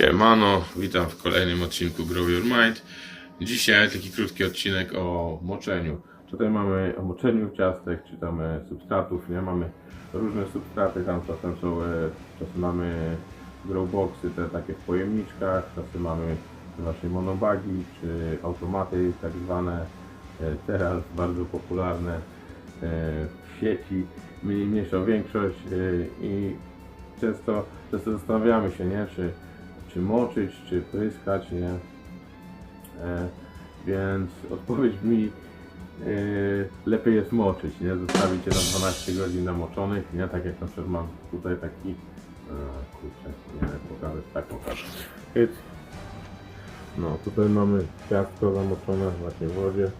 Siemano, witam w kolejnym odcinku Grow Your Mind. Dzisiaj taki krótki odcinek o moczeniu. Tutaj mamy o moczeniu ciastek, czy tam e, substratów, nie? Mamy różne substraty, tam czasem są, e, czasem mamy growboxy, te takie w pojemniczkach, czasem mamy właśnie monobagi, czy automaty tak zwane, e, teraz bardzo popularne e, w sieci, mniej- mniejsza większość i często, często zastanawiamy się, nie, czy, czy moczyć, czy pryskać, nie. E, więc odpowiedź brzmi, e, lepiej jest moczyć, nie, zostawić je na 12 godzin namoczonych, nie, tak jak na przykład mam tutaj taki, e, kurczę, nie wiem, pokażę, tak pokażę. Hyc. No, tutaj mamy ciastko zamoczone właśnie w wodzie.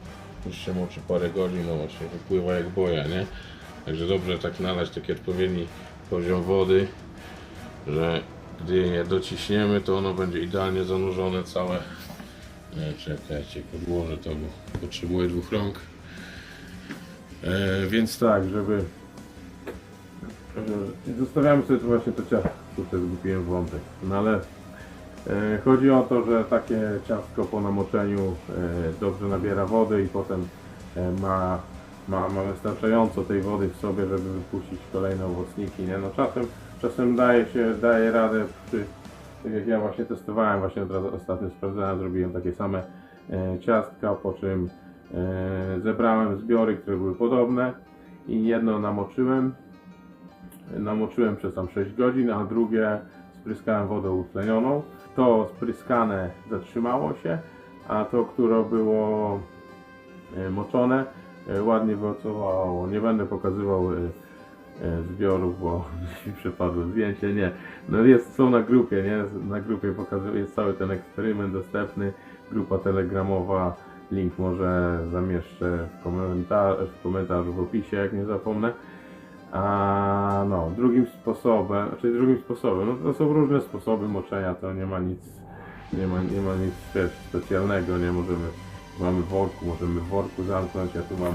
Już się moczy parę godzin, no właśnie wypływa jak boja, nie? Także dobrze tak nalać taki odpowiedni poziom wody, że gdy je dociśniemy, to ono będzie idealnie zanurzone całe. E, czekajcie, podłożę to, bo potrzebuję dwóch rąk. E, więc tak, żeby e, zostawiamy sobie tu właśnie to ciastko, tutaj zgubiłem wątek, no ale e, chodzi o to, że takie ciastko po namoczeniu e, dobrze nabiera wody i potem e, ma, ma, ma wystarczająco tej wody w sobie, żeby wypuścić kolejne owocniki, nie? No czasem, czasem daje się, daje radę przy, tak jak ja właśnie testowałem, właśnie od razu ostatnio sprawdzałem, zrobiłem takie same e, ciastka, po czym e, zebrałem zbiory, które były podobne i jedno namoczyłem, namoczyłem przez tam 6 godzin, a drugie spryskałem wodą utlenioną. To spryskane zatrzymało się, a to, które było e, moczone, e, ładnie wyocowało. Nie będę pokazywał e, zbiorów, bo mi przypadło zdjęcie, nie. No jest, są na grupie, nie? Na grupie pokazuje, cały ten eksperyment dostępny, grupa telegramowa, link może zamieszczę w, komentar w komentarzu w opisie, jak nie zapomnę. A no, drugim sposobem, czyli drugim sposobem, no to są różne sposoby moczenia, to nie ma nic, nie ma, nie ma nic specjalnego, nie możemy, mamy worku, możemy w worku zamknąć, ja tu mam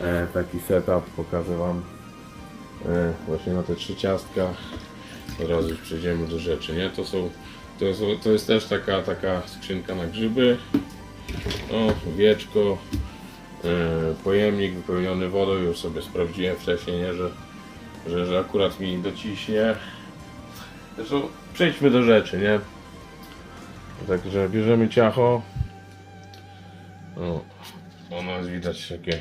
e, taki setup, pokażę wam właśnie na te trzy ciastka, teraz już przejdziemy do rzeczy, nie, to są, to, są, to jest też taka, taka skrzynka na grzyby, o, wieczko, e, pojemnik wypełniony wodą, już sobie sprawdziłem wcześniej, nie, że, że, że akurat mi dociśnie. Zresztą przejdźmy do rzeczy, nie? Także bierzemy ciacho. O, ono jest widać takie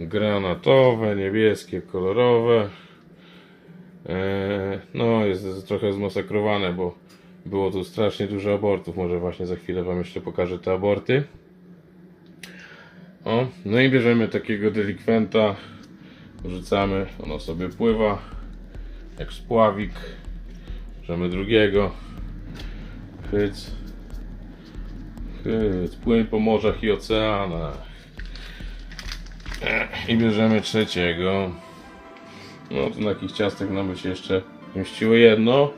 granatowe, niebieskie, kolorowe. E, no, jest trochę zmasakrowane, bo było tu strasznie dużo abortów. Może właśnie za chwilę Wam jeszcze pokażę te aborty. O, no i bierzemy takiego delikwenta, rzucamy, ono sobie pływa, jak spławik. Bierzemy drugiego, chyc, chyc, płyń po morzach i oceanach. Ech, I bierzemy trzeciego. No tu na jakich ciastek nam się jeszcze mieściło jedno,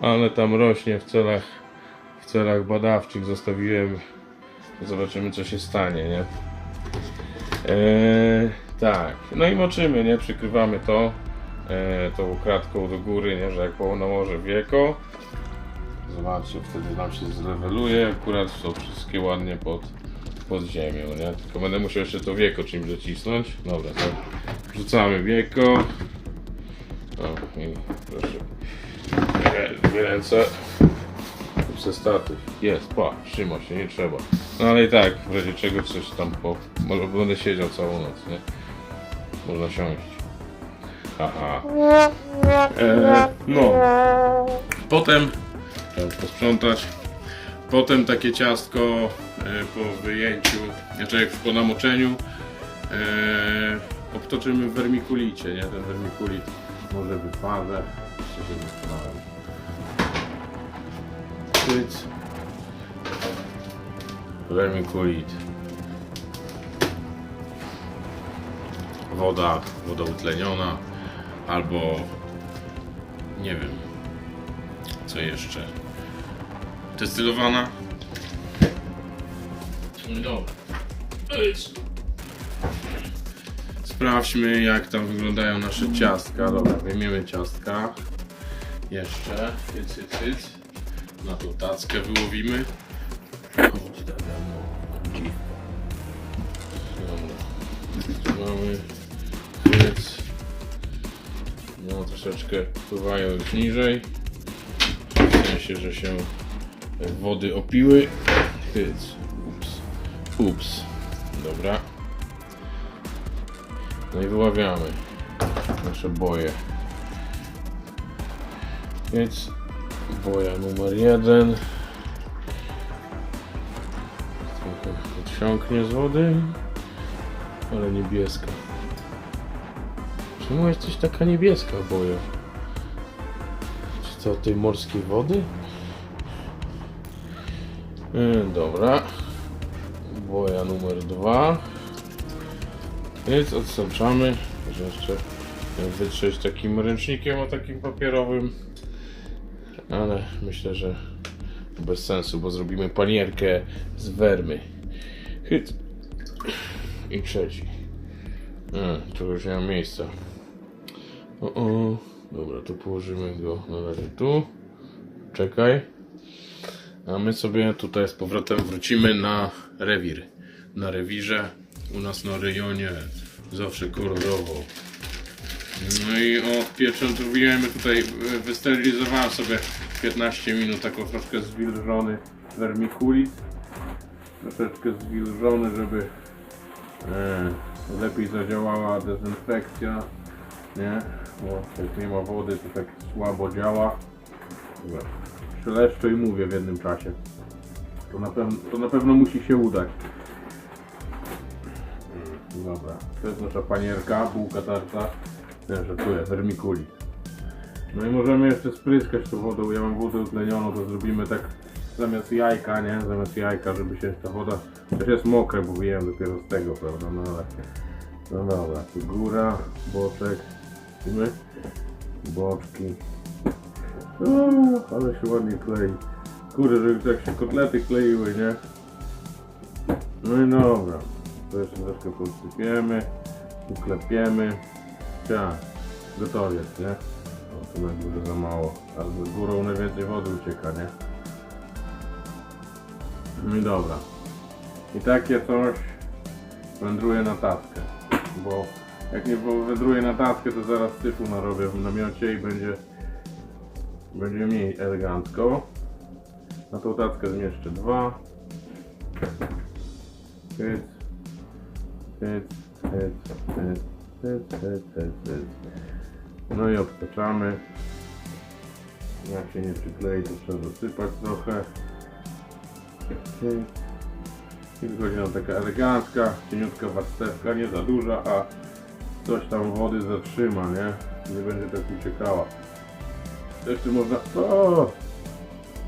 ale tam rośnie w celach, w celach badawczych zostawiłem. Zobaczymy co się stanie, nie? Eee, tak, no i moczymy, nie? Przykrywamy to e, tą kratką do góry, nie? Że jak nałożę wieko, zobaczcie, wtedy nam się zleweluje, akurat są wszystkie ładnie pod, pod ziemią, nie? Tylko będę musiał jeszcze to wieko czymś docisnąć. Dobra, to wrzucamy wieko. O, i proszę. Dwie- ręce. Ze statyw. Jest, pa, trzyma się, nie trzeba. No ale i tak, w razie czego coś tam po... Może będę siedział całą noc, nie? Można siąść. Haha. E, no. Potem trzeba posprzątać. Potem takie ciastko e, po wyjęciu, znaczy po namoczeniu e, obtoczymy w wermikulicie, nie? Ten wermikulit może wyparzę. Jeszcze się. Pyc. Vermiculit. Woda, woda utleniona, albo nie wiem, co jeszcze. Destylowana. No dobra. Sprawdźmy jak tam wyglądają nasze ciastka. Dobra, wyjmiemy ciastka. Jeszcze. Cyc, cyc, cyc. na tą tackę wyłowimy. Dziwko. Dobra. Tu mamy chwyt. No troszeczkę pływają już niżej. W sensie, że się wody opiły. Chwyt. Ups. Ups. Dobra. No i wyławiamy nasze boje. Więc boja numer jeden. Trochę odsiąknie z wody, ale niebieska. Czemu jesteś taka niebieska boja? Czy to tej morskiej wody? Yy, dobra. Boja numer dwa. Więc odsączamy, że jeszcze wytrzeć takim ręcznikiem o takim papierowym. Ale myślę, że bez sensu, bo zrobimy panierkę z wermy. Hyt. I trzeci. A, tu już nie ma miejsca. O, o. Dobra, to położymy go na razie tu. Czekaj. A my sobie tutaj z powrotem wrócimy na rewir. Na rewirze u nas na rejonie zawsze kolorowo. No i o pieczętowujemy tutaj, e, wysterylizowałem sobie 15 minut taką troszkę zwilżony vermiculit. Troszeczkę zwilżony, żeby e, lepiej zadziałała dezynfekcja. Nie? Bo jak nie ma wody to tak słabo działa. Szeleszczę i mówię w jednym czasie. To na, pewno, to na pewno musi się udać. Mm, Dobra, to jest nasza panierka, bułka tarta. Nie, żartuję, vermiculit. No i możemy jeszcze spryskać tą wodą. Ja mam wodę utlenioną, to zrobimy tak zamiast jajka, nie? Zamiast jajka, żeby się ta woda... Też jest mokre, bo wyjąłem dopiero z tego, prawda? No ale... No dobra, tu góra, boczek. Widzimy? Boczki. O, ale się ładnie klei. Kurde, żeby tak się kotlety kleiły, nie? No i dobra. To jeszcze troszkę podsypiemy. Uklepiemy. Tak, gotowy jest, nie? O, tu na górze za mało. A z górą najwięcej wody ucieka, nie? No i dobra. I takie coś wędruje na taskę. Bo jak nie wędruje na taskę, to zaraz syfu narobię w namiocie i będzie będzie mniej elegancko. Na tą tackę zmieszczę dwa. Hyc. Hyc, hyc, hyc, hyc, hyc, hyc. No i obtaczamy. Jak się nie przyklei, to trzeba zasypać trochę. I wychodzi nam taka elegancka, cieniutka warstewka, nie za duża, a coś tam wody zatrzyma, nie? Nie będzie tak uciekała. Jeszcze można... O!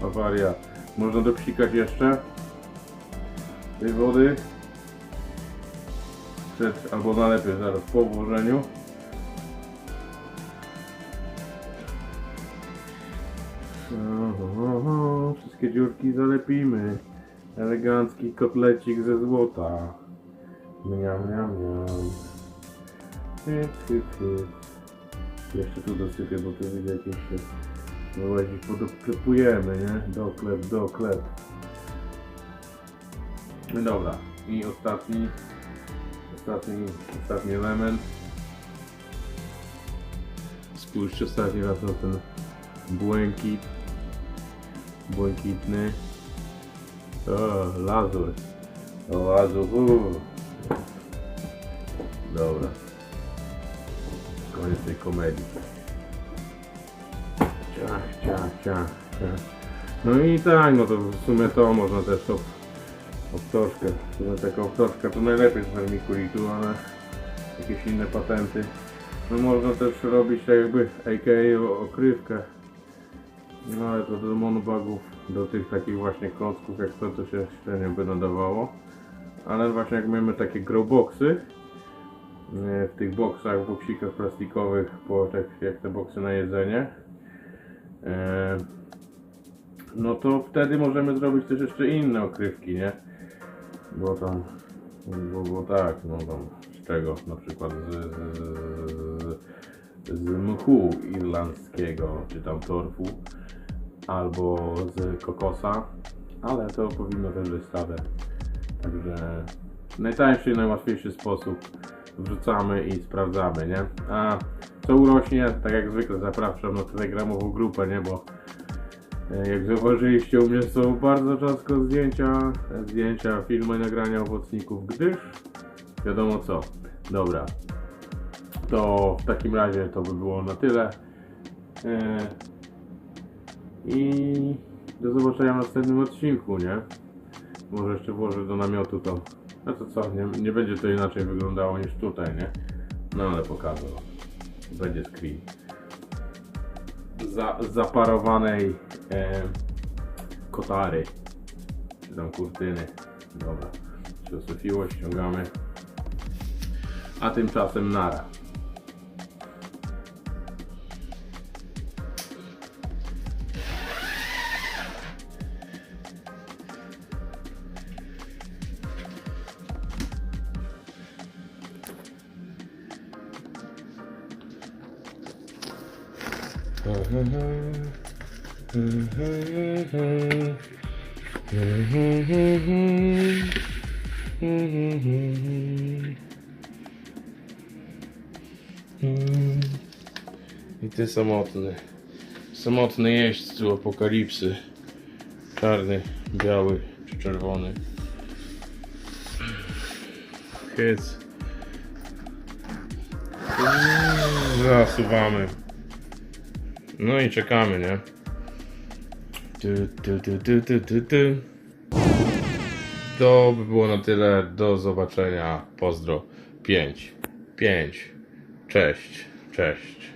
Awaria. Można dopsikać jeszcze tej wody. Przed, albo najlepiej zaraz po włożeniu. Oho, Wszystkie dziurki zalepimy. Elegancki kotlecik ze złota. Miam, miam, miam. Hyt, hyt, hyt. Jeszcze tu dosypię, bo tu widzę jakieś się wyłazi, podoklepujemy, nie? Doklep, doklep. No dobra. I ostatni, ostatni, ostatni element. Spójrzcie ostatni raz na ten błękit. Błękitny. O, lazur. O, lazur. Dobra. Koniec tej komedii. Ciach, ciach, ciach. No i tak, no to w sumie to można też ob, obtoczkę. W sumie taka obtoczka to najlepiej z vermiculitu, ale jakieś inne patenty. No można też robić tak jakby AKA okrywkę. No ale to do monobagów, do tych takich właśnie klocków jak to, to się średnio by nadawało. Ale właśnie jak mamy takie growboxy, w tych boksach, w boksikach plastikowych, po, tak jak te boksy na jedzenie. E, No to wtedy możemy zrobić też jeszcze inne okrywki, nie? Bo tam, bo, bo tak, no tam z czego? Na przykład z, z, z mchu irlandzkiego, czy tam torfu. albo z kokosa, ale to powinno też być stare. Także najtańszy i najłatwiejszy sposób wrzucamy i sprawdzamy, nie? A co urośnie, tak jak zwykle zapraszam na telegramową grupę, nie? Bo e, jak zauważyliście, u mnie są bardzo rzadko zdjęcia, zdjęcia, filmy, nagrania owocników, gdyż wiadomo co. Dobra, to w takim razie to by było na tyle. E, I do zobaczenia w następnym odcinku, nie? Może jeszcze włożę do namiotu to. No to co, nie, nie będzie to inaczej wyglądało niż tutaj, nie? No ale pokażę. wam. Będzie screen. Za, zaparowanej e, kotary. Czy tam kurtyny. Dobra. Się osyfiło, ściągamy. A tymczasem nara. I ty samotny. Samotny jeźdźcu apokalipsy. Czarny, biały czy czerwony. Hyc. Zasuwamy. No i czekamy, nie? Tu, tu, tu, tu, tu, tu, tu. To by było na tyle. Do zobaczenia. Pozdro. 5. 5. Cześć. Cześć.